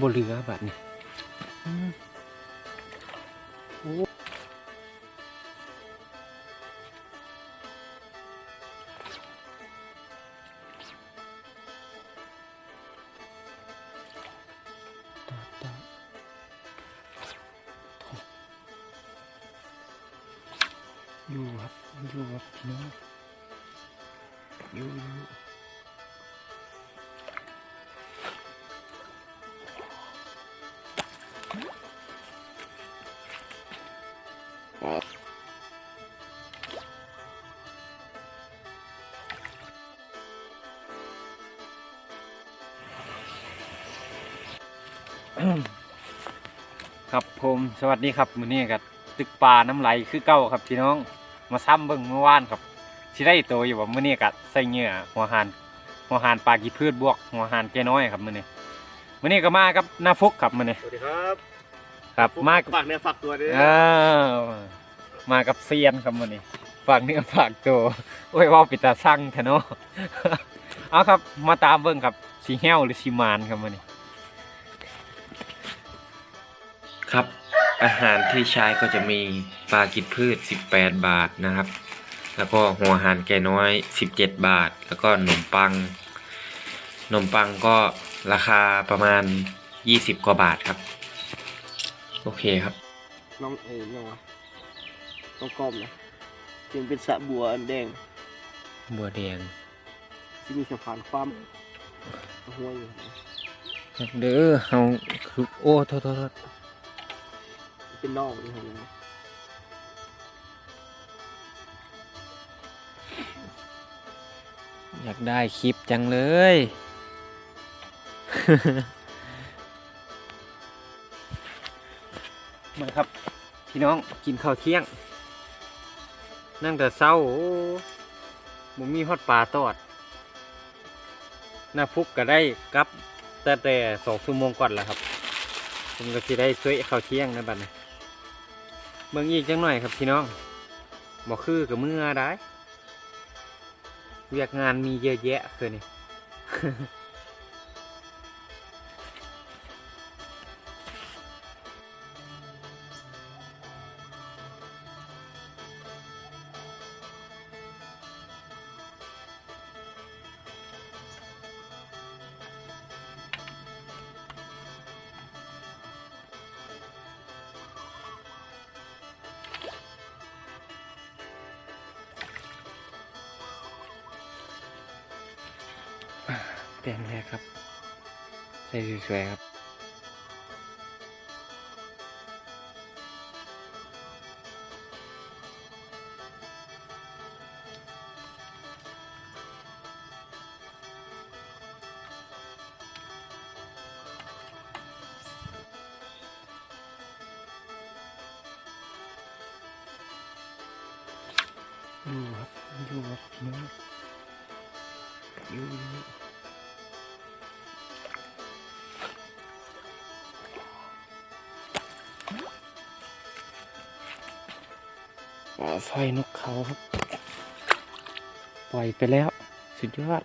บเรือบัดนี่อืมโอ้ตาตอยู่ครับอยู่ครับพี่น้องอยู่อยู่ ครับผมสวัสดีครับมื้อนี้กับตึกปลาน้ำไหลคือเก้าครับพี่น้องมาซ้ำเบิ่งเมื่อวานครับสิได้โตอยู่ว่ามื้อนี้กับใส่เหงื่อหัวหานหัวหานปลากีพืชบวกหัวหานแกน้อยครับมื้อนี้มื้อนี้ก็มากับหน้าฟุกครับมื้อนี้สวัสดีครับครับมากับฝากเนื้อฝากตัวด้วยอ้าวมากับเซียนครับมื้อนี้ฝากเนื้อฝากตัวโอ้ยเว่าปิดตาสั่งแท้เนาะเอาครับมาตามเบิ่งครับสีแห้วหรือสีมานครับมื้อนี้ ครับ อาหารที่ใช้ก็จะมีปลากินพืช 18 บาทนะครับ แล้วก็หัวหารแก่น้อย 17 บาท แล้วก็ขนมปังขนมปังก็ราคาประมาณ 20 กว่าบาทครับ โอเคครับ น้องเอ๋ยน้องวะน้องกอมนะยังเป็นสระบัวอันแดงบัวแดงที่มีสะพานความหัวอยู่ เด้อเฮาคือโอ้โทษโทษโทษ เป็นนอกนี่ครับอยากได้คลิปจังเลย มาครับ พี่น้องกินข้าวเที่ยง นั่งแต่เศร้าโอ้บ่มีฮอดปลาตอดหน้าฟุกก็ได้กลับแต่แต่สองชั่วโมงก่อนแหละครับผมก็สิได้ช่วยข้าวเที่ยงในบัดนี้ เบิ่งอีกจังหน่อยครับพี่น้องบ่คือกับมือได้เวียกงานมีเยอะแยะคือนี่ แปลงแรกครับใส่สวยๆครับอยู่ครับอยู่ครับพี่น้องอยู่ อยู่อ๋อไฟนกเขาครับ ปล่อยไปแล้ว สุดยอด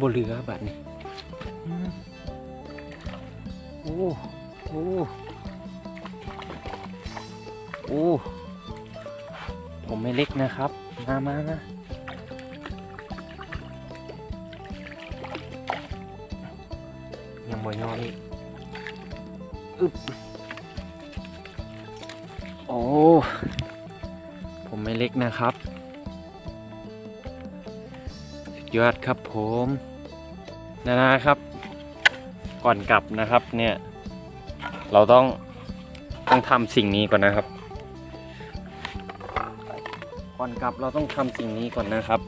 บ่เหลือบัดนี้โอ้โอ้โอ้ผมไม่เล็กนะครับ มามามายังบ่ยอมอีกอึบโอ้ผมไม่เล็กนะครับ ยอดครับผมนะนะครับ ก่อนกลับนะครับเนี่ย เราต้องต้องทำสิ่งนี้ก่อนนะครับ ก่อนกลับเราต้องทำสิ่งนี้ก่อนนะครับ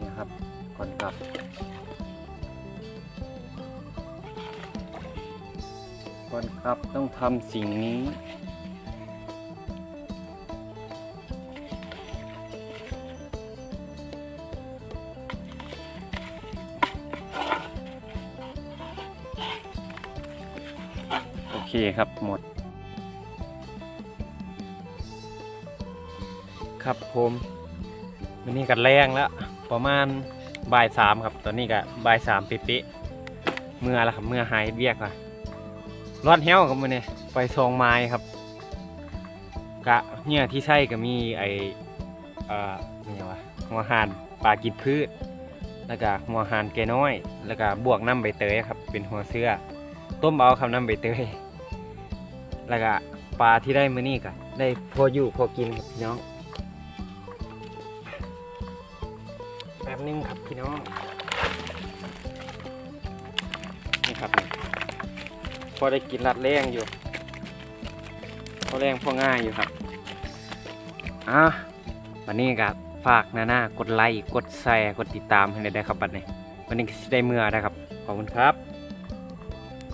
นี่ครับ ก่อนกลับก่อนกลับต้องทำสิ่งนี้ เคครับหมด ครับผมวันนี้กัดแรงแล้ว ประมาณบ่ายสามครับ ตอนนี้ก็บ่ายสามเป๊ะๆเมื่อล้วครับเมื่อหายเบียกละรอดเหี้ยวครับมือนี้ไปซองไม้ครับกะเนี่ยที่ใช่ก็มีไอเอ่อเนี่ยวะหัวหานปลากินพืช แล้วก็หัวหานแกน้อย แล้วก็บวกน้ำใบเตยครับ เป็นหัวเสื้อ ต้มเอาคำน้ำใบเตย แล้วก็ปลาที่ได้มื้อนี้ก็ได้พออยู่พอกินครับพี่น้อง แป๊บนึงครับพี่น้องนี่ครับ พอได้กินรัดแรงอยู่ พอแรงพอง่ายอยู่ครับอะวันนี้ก็ฝากหน้าหน้ากดไลค์กดแชร์กดติดตามให้ได้ครับบัดนี้วันนี้ได้เมื่อนะครับ ขอบคุณครับ